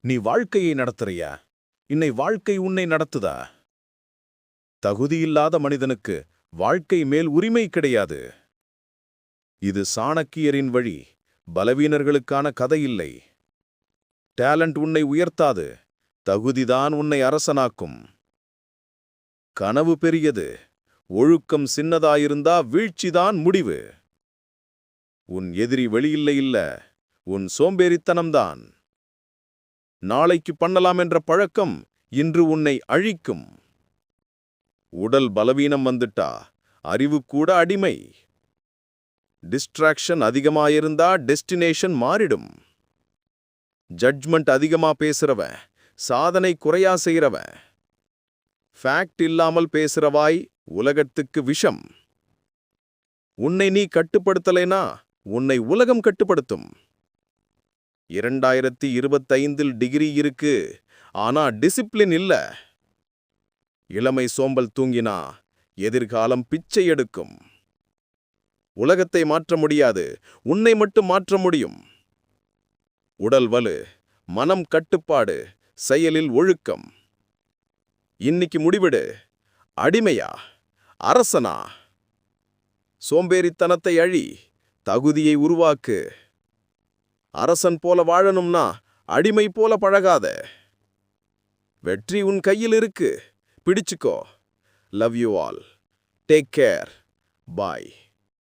நீ வாழ்க்கையை நடத்துறியா? இன்னை வாழ்க்கை உன்னை நடத்துதா? தகுதியில்லாத மனிதனுக்கு வாழ்க்கை மேல் உரிமை கிடையாது. இது சாணக்கியரின் வழி பலவீனர்களுக்கான கதை இல்லை. டேலண்ட் உன்னை உயர்த்தாது தகுதிதான் உன்னை அரசனாக்கும். கனவு பெரியது ஒழுக்கம் சின்னதாயிருந்தா வீழ்ச்சிதான் முடிவு. உன் எதிரி வெளியில்லை இல்ல உன் சோம்பேறித்தனம்தான். நாளைக்கு பண்ணலாம் என்ற பழக்கம் இன்று உன்னை அழிக்கும். உடல் பலவீனம் வந்துட்டா அறிவு கூட அடிமை. டிஸ்ட்ராக்ஷன் அதிகமாயிருந்தா டெஸ்டினேஷன் மாறிடும். ஜட்ஜ்மெண்ட் அதிகமா பேசுறவன் சாதனை குறையா செய்றவன். ஃபேக்ட் இல்லாமல் பேசுறவாய் உலகத்துக்கு விஷம். உன்னை நீ கட்டுப்படுத்தலைனா உன்னை உலகம் கட்டுப்படுத்தும். இரண்டாயிரத்தி இருபத்தைந்தில் டிகிரி இருக்கு. ஆனா டிசிப்ளின் இல்ல. இளமை சோம்பல் தூங்கினா எதிர்காலம் பிச்சை எடுக்கும். உலகத்தை மாற்ற முடியாது. உன்னை மட்டும் மாற்ற முடியும். உடல் வலு மனம் கட்டுப்பாடு செயலில் ஒழுக்கம். இன்னைக்கு முடிவிடு. அடிமையா? அரசனா? சோம்பேறித்தனத்தை அழி தகுதியை உருவாக்கு. அரசன் போல வாழணும்னா அடிமை போல பழகாத. வெற்றி உன் கையில் இருக்கு. பிடிச்சுக்கோ. Love you all take care bye